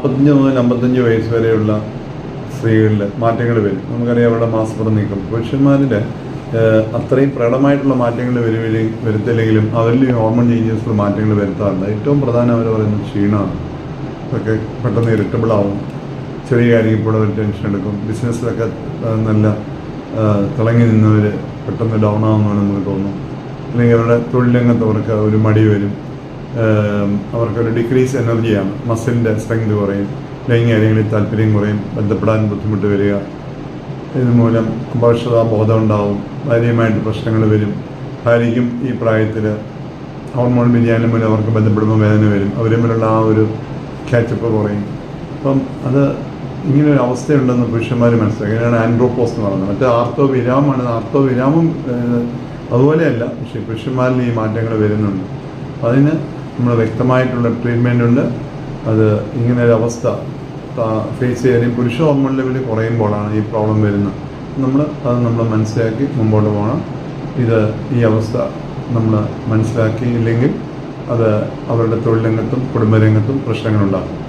നാൽപ്പത്തഞ്ച് മുതൽ അമ്പത്തഞ്ച് വയസ്സ് വരെയുള്ള സ്ത്രീകളിൽ മാറ്റങ്ങൾ വരും. നമുക്കറിയാം അവരുടെ മാസപ്പുറം നീക്കം. പുരുഷന്മാരിൽ അത്രയും പ്രകടമായിട്ടുള്ള മാറ്റങ്ങൾ വരുവില്ല വരുത്തില്ലെങ്കിലും അവരിൽ ഹോർമോൺ ചേഞ്ചസിൽ മാറ്റങ്ങൾ വരുത്താറുണ്ട്. ഏറ്റവും പ്രധാനം അവർ പറയുന്നത് ക്ഷീണമാണ്. ഒക്കെ പെട്ടെന്ന് ഇറിറ്റബിൾ ആവും. ചെറിയ കാര്യം ഇപ്പോൾ ഒരു ടെൻഷൻ എടുക്കും. ബിസിനസ്സിലൊക്കെ നല്ല തിളങ്ങി നിന്നവർ പെട്ടെന്ന് ഡൗൺ ആവുന്നതാണ് നമുക്ക് തോന്നും അല്ലെങ്കിൽ അവരുടെ തൊഴിലംഗത്ത് അവർക്ക് ഒരു മടി വരും. അവർക്കൊരു ഡിക്രീസ് എനർജിയാണ് മസിലിന്റെ സ്ട്രെങ്ത് കുറയും. ലൈംഗിക കാര്യങ്ങളിൽ താല്പര്യം കുറയും. ബന്ധപ്പെടാൻ ബുദ്ധിമുട്ട് വരിക. ഇതുമൂലം അപകർഷതാ ബോധം ഉണ്ടാവും. ഭാര്യയുമായിട്ട് പ്രശ്നങ്ങൾ വരും. ഭാര്യയ്ക്കും ഈ പ്രായത്തിൽ ഹോർമോൺ വ്യതിയാനം മൂലം അവർക്ക് ബന്ധപ്പെടുമ്പോൾ വേദന വരും. അവരെ മുന്നിലുള്ള ആ ഒരു ക്യാച്ചപ്പ് കുറയും. അപ്പം അത് ഇങ്ങനൊരു അവസ്ഥയുണ്ടെന്ന് പുരുഷന്മാർ മനസ്സിലാക്കി. അങ്ങനെയാണ് ആൻഡ്രോപോസ് എന്ന് പറയുന്നത്. മറ്റേ ആർത്തോ വിരാമമാണ് ആർത്തോ വിരാമം അതുപോലെയല്ല. പക്ഷേ പുരുഷന്മാരിൽ ഈ മാറ്റങ്ങൾ വരുന്നുണ്ട്. അതിന് നമ്മൾ വ്യക്തമായിട്ടുള്ള ട്രീറ്റ്മെന്റ് ഉണ്ട്. അത് ഇങ്ങനെ ഒരു അവസ്ഥ ഫേസ് ചെയ്യാനും പുരുഷ ഹോർമോൺ ലെവൽ കുറയുമ്പോഴാണ് ഈ പ്രോബ്ലം വരുന്നത്. നമ്മൾ അത് നമ്മൾ മനസ്സിലാക്കി മുമ്പോട്ട് പോകണം. ഇത് ഈ അവസ്ഥ നമ്മൾ മനസ്സിലാക്കിയില്ലെങ്കിൽ അത് അവരുടെ തൊഴിൽ രംഗത്തും കുടുംബരംഗത്തും പ്രശ്നങ്ങളുണ്ടാകും